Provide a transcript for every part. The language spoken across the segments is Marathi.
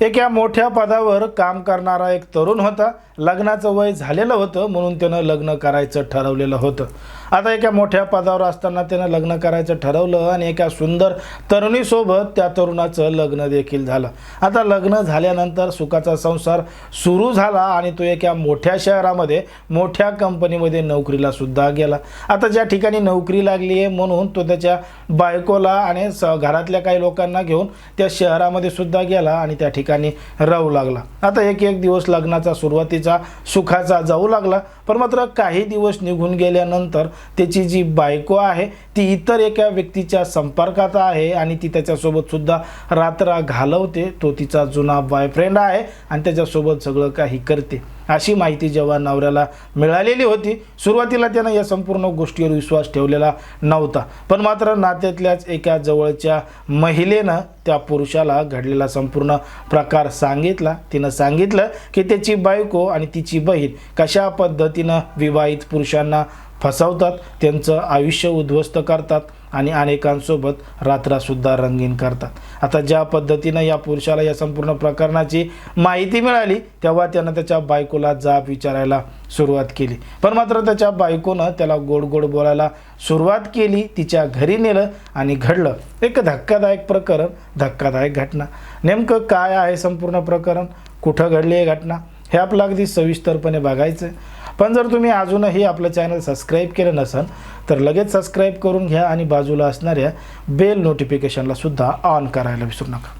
एका मोठ्या पदावर काम करणारा एक तरुण होता. लग्नाचं वय झालेलं होतं म्हणून त्यानं लग्न करायचं ठरवलेलं होतं. आता एका मोठ्या पदावर असताना त्यानं लग्न करायचं ठरवलं आणि एका सुंदर तरुणीसोबत त्या तरुणाचं लग्न देखील झालं. आता लग्न झाल्यानंतर सुखाचा संसार सुरू झाला आणि तो एका मोठ्या शहरामध्ये मोठ्या कंपनीमध्ये नोकरीला सुद्धा गेला. आता ज्या ठिकाणी नोकरी लागली आहे म्हणून तो त्याच्या बायकोला आणि स घरातल्या काही लोकांना घेऊन त्या शहरामध्ये सुद्धा गेला आणि त्या ठिकाणी ठिकाणी राहू लागला. आता एक एक दिवस लग्नाचा सुरुवातीचा सुखाचा जाऊ लागला पण मात्र काही दिवस निघून गेल्यानंतर त्याची जी बायको आहे ती इतर एका व्यक्तीच्या संपर्कात आहे आणि ती त्याच्यासोबतसुद्धा रात्र घालवते. तो तिचा जुना बॉयफ्रेंड आहे आणि त्याच्यासोबत सगळं काही करते. अशी माहिती जेव्हा नवऱ्याला मिळालेली होती सुरुवातीला त्यानं या संपूर्ण गोष्टीवर विश्वास ठेवलेला नव्हता. पण मात्र नात्यातल्याच एका जवळच्या महिलेनं त्या पुरुषाला घडलेला संपूर्ण प्रकार सांगितला. तिनं सांगितलं की त्याची बायको आणि तिची बहीण कशा पद्धतीनं विवाहित पुरुषांना फसवतात त्यांचं आयुष्य उद्ध्वस्त करतात आणि अनेकांसोबत रात्रासुद्धा रंगीन करतात. आता ज्या पद्धतीनं या पुरुषाला या संपूर्ण प्रकरणाची माहिती मिळाली तेव्हा त्यानं त्याच्या बायकोला जाब विचारायला सुरुवात केली. पण मात्र त्याच्या बायकोनं त्याला गोड गोड बोलायला सुरुवात केली तिच्या घरी नेलं आणि घडलं. एक धक्कादायक प्रकरण धक्कादायक घटना. नेमकं काय आहे संपूर्ण प्रकरण? कुठं घडली आहे घटना? हे आपलं अगदी सविस्तरपणे बघायचं आहे पण जर तुम्ही अजूनही आपलं चॅनल सबस्क्राईब केलं नसेल तर लगेच सबस्क्राईब करून घ्या आणि बाजूला असणाऱ्या बेल नोटिफिकेशनला सुद्धा ऑन करायला विसरू नका.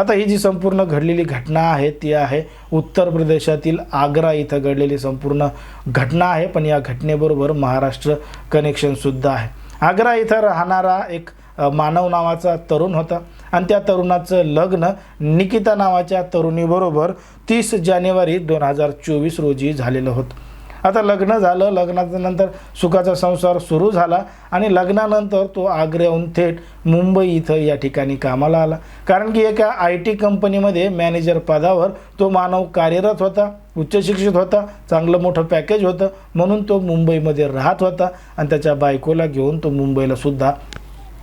आता ही जी संपूर्ण घडलेली घटना आहे ती आहे उत्तर प्रदेशातील आग्रा इथं घडलेली संपूर्ण घटना आहे पण या घटनेबरोबर महाराष्ट्र कनेक्शनसुद्धा आहे. आग्रा इथं राहणारा एक मानव नावाचा तरुण होता आणि त्या तरुणाचं लग्न निकिता नावाच्या तरुणीबरोबर तीस जानेवारी दोन हजार चोवीस रोजी झालेलं होतं. आता लग्न झालं लग्नाच्या नंतर सुखाचा संसार सुरू झाला आणि लग्नानंतर तो आग्र्याहून थेट मुंबई इथं या ठिकाणी कामाला आला. कारण की एका आय टी कंपनीमध्ये मॅनेजर पदावर तो मानव कार्यरत होता उच्च शिक्षित होता चांगलं मोठं पॅकेज होतं म्हणून तो मुंबईमध्ये राहत होता आणि त्याच्या बायकोला घेऊन तो मुंबईला सुद्धा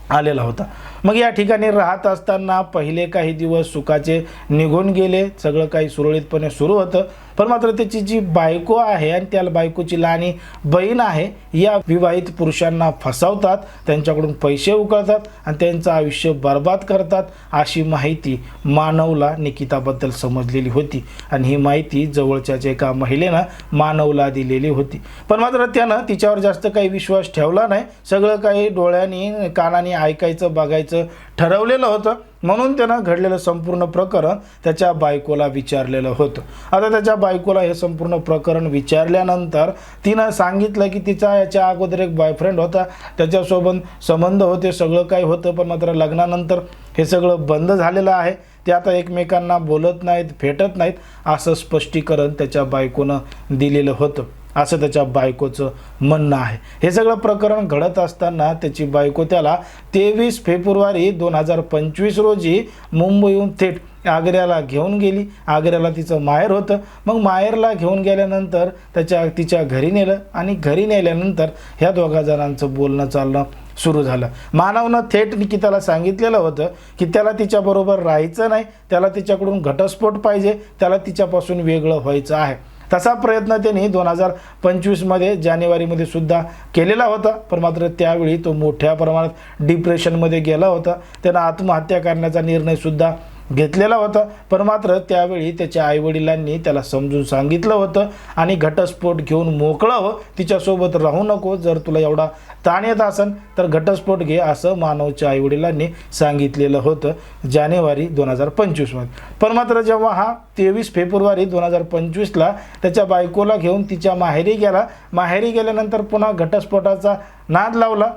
आलेला होता. मग या ठिकाणी राहत असताना पहिले काही दिवस सुखाचे निघून गेले. सगळं काही सुरळीतपणे सुरू होतं. पण मात्र त्याची जी बायको आहे आणि त्या बायकोची लहानी बहीण आहे या विवाहित पुरुषांना फसवतात त्यांच्याकडून पैसे उकळतात आणि त्यांचं आयुष्य बर्बाद करतात अशी माहिती मानवला निकिताबद्दल समजलेली होती. आणि ही माहिती जवळच्याच एका महिलेनं मानवला दिलेली होती. पण मात्र त्यानं तिच्यावर जास्त काही विश्वास ठेवला नाही. सगळं काही डोळ्यांनी कानाने ऐकायचं बघायचं ठरवलेलं होतं. म्हणून त्यानं घडलेलं संपूर्ण प्रकरण त्याच्या बायकोला विचारलेलं होतं. आता त्याच्या बायकोला हे संपूर्ण प्रकरण विचारल्यानंतर तिनं सांगितलं की तिचा याच्या अगोदर एक बॉयफ्रेंड होता. त्याच्यासोबत संबंध होते सगळं काही होतं पण मात्र लग्नानंतर हे सगळं बंद झालेलं आहे. ते आता एकमेकांना बोलत नाहीत भेटत नाहीत असं स्पष्टीकरण त्याच्या बायकोनं दिलेलं होतं. असं त्याच्या बायकोचं म्हणणं आहे. हे सगळं प्रकरण घडत असताना त्याची बायको त्याला तेवीस फेब्रुवारी दोन हजार पंचवीस रोजी मुंबईहून थेट आग्र्याला घेऊन गेली. आग्र्याला तिचं माहेर होतं. मग माहेरला घेऊन गेल्यानंतर त्याच्या तिच्या घरी नेलं आणि घरी नेल्यानंतर ह्या दोघा जणांचं बोलणं चालणं सुरू झालं. मानवनं थेट निकिताला सांगितलेलं होतं की त्याला तिच्याबरोबर राहायचं नाही. त्याला तिच्याकडून घटस्फोट पाहिजे. त्याला तिच्यापासून वेगळं व्हायचं आहे. तसा प्रयत्न त्यांनी दोन हजार पंचवीसमध्ये जानेवारीमध्ये सुद्धा केलेला होता. पण मात्र त्यावेळी तो मोठ्या प्रमाणात डिप्रेशनमध्ये गेला होता. त्यांना आत्महत्या करण्याचा निर्णयसुद्धा घेतलेला होता. पण मात्र त्यावेळी त्याच्या आईवडिलांनी त्याला समजून सांगितलं होतं आणि घटस्फोट घेऊन मोकळं तिच्यासोबत राहू नको जर तुला एवढा ताण येत असेल तर घटस्फोट घे असं मानवच्या आईवडिलांनी सांगितलेलं होतं जानेवारी दोन हजार पंचवीसमध्ये. पण मात्र जेव्हा हा तेवीस फेब्रुवारी दोन हजार पंचवीसला त्याच्या बायकोला घेऊन तिच्या माहेरी गेला माहेरी गेल्यानंतर पुन्हा घटस्फोटाचा नाद लावला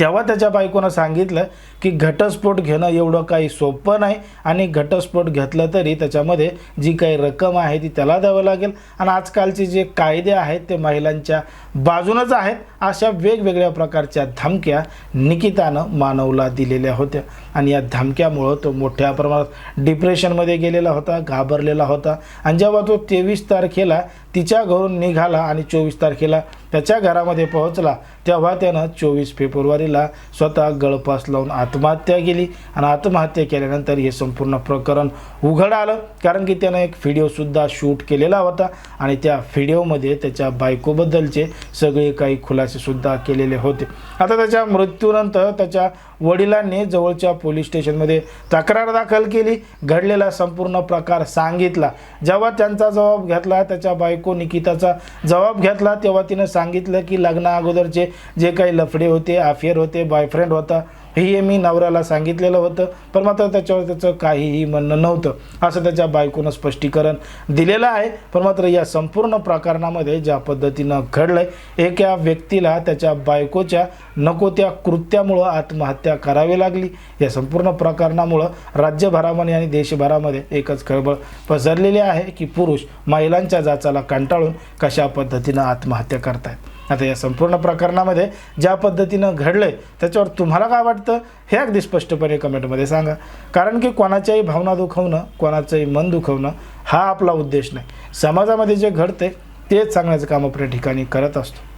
तेव्हा त्याच्या बायकोनं सांगितलं की घटस्फोट घेणं एवढं काही सोपं नाही. आणि घटस्फोट घेतलं तरी त्याच्यामध्ये जी काही रक्कम आहे ती त्याला द्यावं लागेल. आणि आजकालचे जे कायदे आहेत ते महिलांच्या बाजूनच आहेत. अशा वेगवेगळ्या प्रकारच्या धमक्या निकितानं मानवला दिलेल्या होत्या. आणि या धमक्यामुळं तो मोठ्या प्रमाणात डिप्रेशनमध्ये गेलेला होता घाबरलेला होता. आणि जेव्हा तो तेवीस तारखेला तिच्या घरून निघाला आणि चोवीस तारखेला त्याच्या घरामध्ये पोहोचला तेव्हा त्यानं चोवीस फेब्रुवारीला स्वतः गळपास लावून आत आत्महत्या केली आणि आत्महत्या केल्यानंतर हे संपूर्ण प्रकरण उघड आलं. कारण की त्यानं एक व्हिडिओसुद्धा शूट केलेला होता आणि त्या व्हिडिओमध्ये त्याच्या बायकोबद्दलचे सगळे काही खुलासेसुद्धा केलेले होते. आता त्याच्या मृत्यूनंतर त्याच्या वडिलांनी जवळच्या पोलीस स्टेशनमध्ये तक्रार दाखल केली. घडलेला संपूर्ण प्रकार सांगितला. जेव्हा त्यांचा जबाब घेतला त्याच्या बायको निकिताचा जबाब घेतला तेव्हा तिनं सांगितलं की लग्ना अगोदरचे जे काही लफडे होते अफेअर होते बॉयफ्रेंड होता हे मी नवऱ्याला सांगितलेलं होतं पण मात्र त्याच्यावर त्याचं काहीही म्हणणं नव्हतं. असं त्याच्या बायकोनं स्पष्टीकरण दिलेलं आहे पण मात्र या संपूर्ण प्रकरणामध्ये ज्या पद्धतीनं घडलंय एका व्यक्तीला त्याच्या बायकोच्या नको त्या कृत्यामुळं आत्महत्या करावी लागली. या संपूर्ण प्रकरणामुळं राज्यभरामध्ये आणि देशभरामध्ये एकच खळबळ पसरलेली आहे की पुरुष महिलांच्या जाचाला कंटाळून कशा पद्धतीनं आत्महत्या करतायत. आता या संपूर्ण प्रकरणामध्ये ज्या पद्धतीनं घडलंय त्याच्यावर तुम्हाला काय वाटतं? हे अगदी स्पष्टपणे कमेंटमध्ये सांगा. कारण की कोणाच्याही भावना दुखवणं कोणाचंही मन दुखवणं हा आपला उद्देश नाही. समाजामध्ये जे घडते तेच सांगण्याचं काम आपल्या ठिकाणी करत असतो.